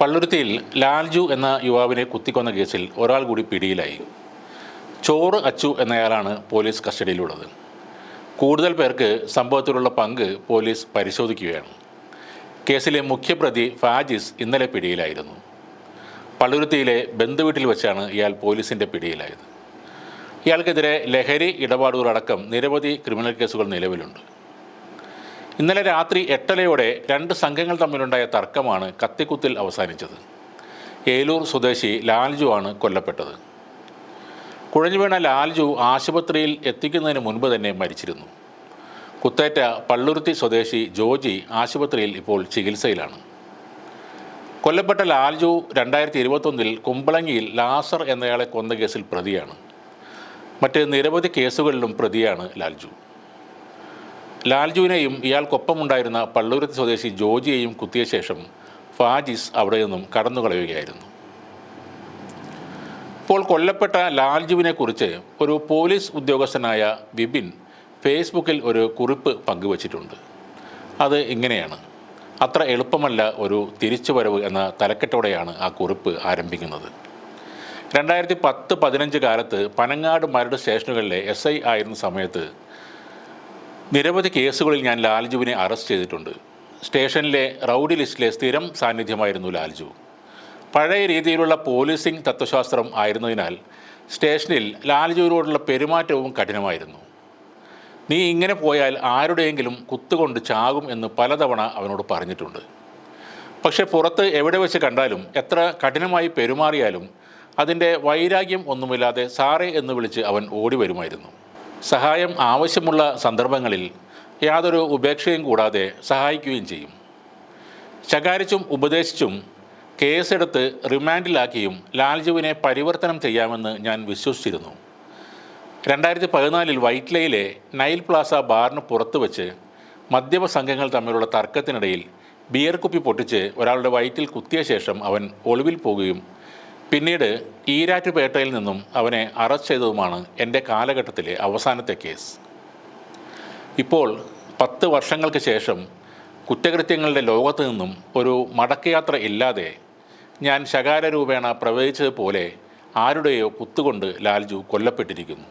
പള്ളുരുത്തിയിൽ ലാൽജു എന്ന യുവാവിനെ കുത്തിക്കൊന്ന കേസിൽ ഒരാൾ കൂടി പിടിയിലായി. ചോറ് അച്ചു എന്നയാളാണ് പോലീസ് കസ്റ്റഡിയിലുള്ളത്. കൂടുതൽ പേർക്ക് സംഭവത്തിലുള്ള പങ്ക് പോലീസ് പരിശോധിക്കുകയാണ്. കേസിലെ മുഖ്യപ്രതി ഫാജിസ് ഇന്നലെ പിടിയിലായിരുന്നു. പള്ളുരുത്തിയിലെ ബന്ധുവീട്ടിൽ വെച്ചാണ് ഇയാൾ പോലീസിന്റെ പിടിയിലായത്. ഇയാൾക്കെതിരെ ലഹരി ഇടപാടുകളടക്കം നിരവധി ക്രിമിനൽ കേസുകൾ നിലവിലുണ്ട്. ഇന്നലെ രാത്രി എട്ടരയോടെ രണ്ട് സംഘങ്ങൾ തമ്മിലുണ്ടായ തർക്കമാണ് കത്തിക്കുത്തിൽ അവസാനിച്ചത്. ഏലൂർ സ്വദേശി ലാൽജു ആണ് കൊല്ലപ്പെട്ടത്. കുഴഞ്ഞു വീണ ലാൽജു ആശുപത്രിയിൽ എത്തിക്കുന്നതിന് മുൻപ് തന്നെ മരിച്ചിരുന്നു. കുത്തേറ്റ പള്ളുരുത്തി സ്വദേശി ജോജി ആശുപത്രിയിൽ ഇപ്പോൾ ചികിത്സയിലാണ്. കൊല്ലപ്പെട്ട ലാൽജു രണ്ടായിരത്തി ഇരുപത്തൊന്നിൽ കുമ്പളങ്ങിയിൽ ലാസർ എന്നയാളെ കൊന്ന കേസിൽ പ്രതിയാണ്. മറ്റ് നിരവധി കേസുകളിലും പ്രതിയാണ് ലാൽജു. ലാൽജുവിനെയും ഇയാൾക്കൊപ്പമുണ്ടായിരുന്ന പള്ളൂരത്ത് സ്വദേശി ജോജിയെയും കുത്തിയ ശേഷം ഫാജിസ് അവിടെ നിന്നും കടന്നുകളയുകയായിരുന്നു. ഇപ്പോൾ കൊല്ലപ്പെട്ട ലാൽജുവിനെക്കുറിച്ച് ഒരു പോലീസ് ഉദ്യോഗസ്ഥനായ വിപിൻ ഫേസ്ബുക്കിൽ ഒരു കുറിപ്പ് പങ്കുവച്ചിട്ടുണ്ട്. അത് ഇങ്ങനെയാണ്. അത്ര എളുപ്പമല്ല ഒരു തിരിച്ചുവരവ് എന്ന തലക്കെട്ടോടെയാണ് ആ കുറിപ്പ് ആരംഭിക്കുന്നത്. രണ്ടായിരത്തി പത്ത് പതിനഞ്ച് കാലത്ത് പനങ്ങാട് മരട് സ്റ്റേഷനുകളിലെ എസ് ഐ ആയിരുന്ന സമയത്ത് നിരവധി കേസുകളിൽ ഞാൻ ലാൽജുവിനെ അറസ്റ്റ് ചെയ്തിട്ടുണ്ട്. സ്റ്റേഷനിലെ റൗഡി ലിസ്റ്റിലെ സ്ഥിരം സാന്നിധ്യമായിരുന്നു ലാൽജു. പഴയ രീതിയിലുള്ള പോലീസിംഗ് തത്വശാസ്ത്രം ആയിരുന്നതിനാൽ സ്റ്റേഷനിൽ ലാൽജുവിനോടുള്ള പെരുമാറ്റവും കഠിനമായിരുന്നു. നീ ഇങ്ങനെ പോയാൽ ആരുടെയെങ്കിലും കുത്തുകൊണ്ട് ചാകും എന്ന് പലതവണ അവനോട് പറഞ്ഞിട്ടുണ്ട്. പക്ഷെ പുറത്ത് എവിടെ വെച്ച് കണ്ടാലും എത്ര കഠിനമായി പെരുമാറിയാലും അതിന്റെ വൈരാഗ്യം ഒന്നുമില്ലാതെ സാറേ എന്ന് വിളിച്ച് അവൻ ഓടി വരുമായിരുന്നു. സഹായം ആവശ്യമുള്ള സന്ദർഭങ്ങളിൽ യാതൊരു ഉപേക്ഷയും കൂടാതെ സഹായിക്കുകയും ചെയ്യും. ശകാരിച്ചും ഉപദേശിച്ചും കേസെടുത്ത് റിമാൻഡിലാക്കിയും ലാൽജുവിനെ പരിവർത്തനം ചെയ്യാമെന്ന് ഞാൻ വിശ്വസിച്ചിരുന്നു. രണ്ടായിരത്തി പതിനാലിൽ വൈറ്റ്ലയിലെ നൈൽ പ്ലാസ ബാറിന് പുറത്ത് വെച്ച് മദ്യപ സംഘങ്ങൾ തമ്മിലുള്ള തർക്കത്തിനിടയിൽ ബിയർ കുപ്പി പൊട്ടിച്ച് ഒരാളുടെ വയറ്റിൽ കുത്തിയ ശേഷം അവൻ ഒളിവിൽ പോകുകയും പിന്നീട് ഈരാറ്റുപേട്ടയിൽ നിന്നും അവനെ അറസ്റ്റ് ചെയ്തതുമാണ് എന്റെ കാലഘട്ടത്തിലെ അവസാനത്തെ കേസ്. ഇപ്പോൾ പത്ത് വർഷങ്ങൾക്ക് ശേഷം കുറ്റകൃത്യങ്ങളുടെ ലോകത്ത് നിന്നും ഒരു മടക്കയാത്ര ഇല്ലാതെ ഞാൻ ശകാര രൂപേണ പ്രവചിച്ചതുപോലെ ആരുടെയോ കുത്തുകൊണ്ട് ലാൽജു കൊല്ലപ്പെട്ടിരിക്കുന്നു.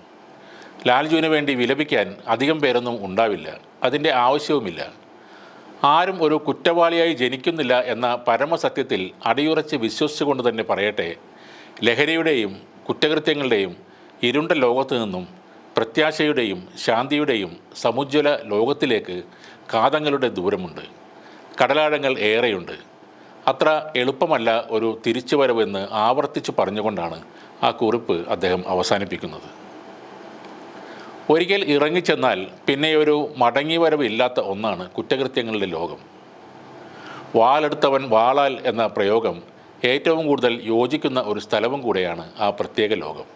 ലാൽജുവിന് വേണ്ടി വിലപിക്കാൻ അധികം പേരൊന്നും ഉണ്ടാവില്ല അതിന്റെ ആവശ്യവുമില്ല. ആരും ഒരു കുറ്റവാളിയായി ജനിക്കുന്നില്ല എന്ന പരമസത്യത്തിൽ അടിയുറച്ച് വിശ്വസിച്ചുകൊണ്ട് തന്നെ പറയട്ടെ ലഹരിയുടെയും കുറ്റകൃത്യങ്ങളുടെയും ഇരുണ്ട ലോകത്തു നിന്നും പ്രത്യാശയുടെയും ശാന്തിയുടെയും സമുജ്വല ലോകത്തിലേക്ക് കാതങ്ങളുടെ ദൂരമുണ്ട്. കടലാഴങ്ങൾ ഏറെയുണ്ട്. അത്ര എളുപ്പമല്ല ഒരു തിരിച്ചുവരവെന്ന് ആവർത്തിച്ച് പറഞ്ഞുകൊണ്ടാണ് ആ കുറിപ്പ് അദ്ദേഹം അവസാനിപ്പിക്കുന്നത്. ഒരിക്കൽ ഇറങ്ങിച്ചെന്നാൽ പിന്നെ ഒരു മടങ്ങിവരവ് ഇല്ലാത്ത ഒന്നാണ് കുറ്റകൃത്യങ്ങളുടെ ലോകം. വാളെടുത്തവൻ വാളാൽ എന്ന പ്രയോഗം ഏറ്റവും കൂടുതൽ യോജിക്കുന്ന ഒരു സ്ഥലവും കൂടെയാണ് ആ പ്രത്യേക ലോകം.